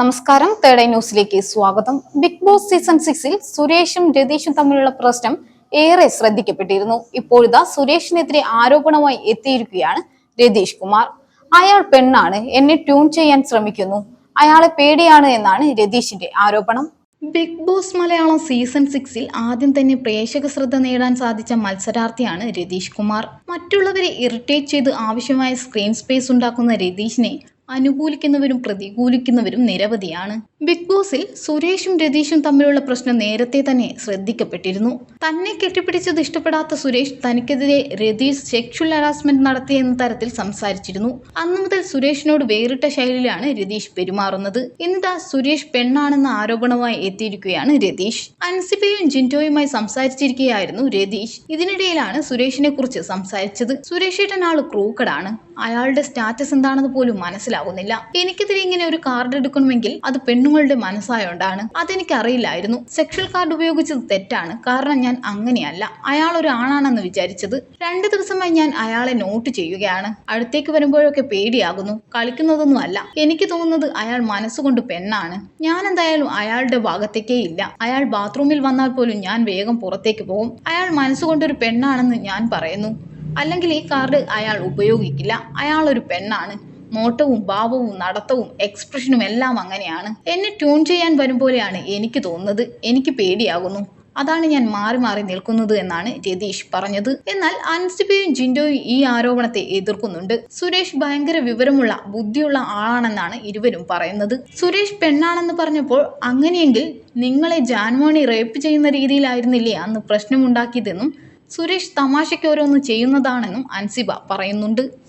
നമസ്കാരം. Third eye ന്യൂസിലേക്ക് സ്വാഗതം. ബിഗ് ബോസ് സീസൺ സിക്സിൽ സുരേഷും രതീഷും തമ്മിലുള്ള പ്രശ്നം ഏറെ ശ്രദ്ധിക്കപ്പെട്ടിരുന്നു. ഇപ്പോഴിതാ സുരേഷിനെതിരെ ആരോപണമായി എത്തിയിരിക്കുകയാണ് രതീഷ് കുമാർ. അയാൾ പെണ്ണാണ്. എന്നെ ട്യൂൺ ചെയ്യാൻ ശ്രമിക്കുന്നു. അയാളെ പേടിയാണ് എന്നാണ് രതീഷിന്റെ ആരോപണം. ബിഗ് ബോസ് മലയാളം സീസൺ സിക്സിൽ ആദ്യം തന്നെ പ്രേക്ഷക ശ്രദ്ധ നേടാൻ സാധിച്ച മത്സരാർത്ഥിയാണ് രതീഷ് കുമാർ. മറ്റുള്ളവരെ ഇറിറ്റേറ്റ് ചെയ്ത് ആവശ്യമായ സ്ക്രീൻ സ്പേസ് ഉണ്ടാക്കുന്ന രതീഷിനെ അനുകൂലിക്കുന്നവരും പ്രതികൂലിക്കുന്നവരും നിരവധിയാണ്. ബിഗ് ബോസിൽ സുരേഷും രതീഷും തമ്മിലുള്ള പ്രശ്നം നേരത്തെ തന്നെ ശ്രദ്ധിക്കപ്പെട്ടിരുന്നു. തന്നെ കെട്ടിപ്പിടിച്ചത് ഇഷ്ടപ്പെടാത്ത സുരേഷ് തനിക്കെതിരെ രതീഷ് സെക്ഷൽ ഹറാസ്മെന്റ് നടത്തിയെന്ന തരത്തിൽ സംസാരിച്ചിരുന്നു. അന്നു മുതൽ സുരേഷിനോട് വേറിട്ട ശൈലിയിലാണ് രതീഷ് പെരുമാറുന്നത്. എന്നിതാ സുരേഷ് പെണ്ണാണെന്ന ആരോപണവുമായി എത്തിയിരിക്കുകയാണ് രതീഷ്. അൻസിബയും ജിന്റോയുമായി സംസാരിച്ചിരിക്കുകയായിരുന്നു രതീഷ്. ഇതിനിടയിലാണ് സുരേഷിനെ കുറിച്ച് സംസാരിച്ചത്. സുരേഷ് ഏട്ടൻ ആൾ ക്രൂക്കഡാണ് അയാളുടെ സ്റ്റാറ്റസ് എന്താണെന്ന് പോലും മനസ്സിലാകുന്നില്ല എനിക്കെതിരെ ഇങ്ങനെ ഒരു കാർഡ് എടുക്കണമെങ്കിൽ അത് പെണ്ണുങ്ങളുടെ മനസ്സായോണ്ടാണ്. അതെനിക്ക് അറിയില്ലായിരുന്നു സെക്ഷൽ കാർഡ് ഉപയോഗിച്ചത് തെറ്റാണ്. കാരണം ഞാൻ അങ്ങനെയല്ല. അയാൾ ഒരു ആണാണെന്ന് വിചാരിച്ചത് രണ്ട് ദിവസമായി ഞാൻ അയാളെ നോട്ട് ചെയ്യുകയാണ്. അടുത്തേക്ക് വരുമ്പോഴൊക്കെ പേടിയാകുന്നു. കളിക്കുന്നതൊന്നും അല്ല എനിക്ക് തോന്നുന്നത് അയാൾ മനസ്സുകൊണ്ട് പെണ്ണാണ്. ഞാൻ എന്തായാലും അയാളുടെ ഭാഗത്തേക്കേ ഇല്ല. അയാൾ ബാത്റൂമിൽ വന്നാൽ പോലും ഞാൻ വേഗം പുറത്തേക്ക് പോകും. അയാൾ മനസ്സുകൊണ്ടൊരു പെണ്ണാണെന്ന് ഞാൻ പറയുന്നു. അല്ലെങ്കിൽ ഈ കാർഡ് അയാൾ ഉപയോഗിക്കില്ല. അയാൾ ഒരു പെണ്ണാണ്. നോട്ടവും ഭാവവും നടത്തവും എക്സ്പ്രഷനും എല്ലാം അങ്ങനെയാണ്. എന്നെ ട്യൂൺ ചെയ്യാൻ വരും പോലെയാണ് എനിക്ക് തോന്നുന്നത്. എനിക്ക് പേടിയാകുന്നു. അതാണ് ഞാൻ മാറി മാറി നിൽക്കുന്നത് എന്നാണ് രതീഷ് പറഞ്ഞത്. എന്നാൽ അൻസിബയും ജിൻഡോയും ഈ ആരോപണത്തെ എതിർക്കുന്നുണ്ട്. സുരേഷ് ഭയങ്കര വിവരമുള്ള ബുദ്ധിയുള്ള ആളാണെന്നാണ് ഇരുവരും പറയുന്നത്. സുരേഷ് പെണ്ണാണെന്ന് പറഞ്ഞപ്പോൾ അങ്ങനെയെങ്കിൽ നിങ്ങളെ ജാൻമോണി റേപ്പ് ചെയ്യുന്ന രീതിയിലായിരുന്നില്ലേ അന്ന് പ്രശ്നമുണ്ടാക്കിയതെന്നും സുരേഷ് തമാശയ്ക്ക് ഓരോന്ന് ചെയ്യുന്നതാണെന്നും അൻസിബ പറയുന്നുണ്ട്.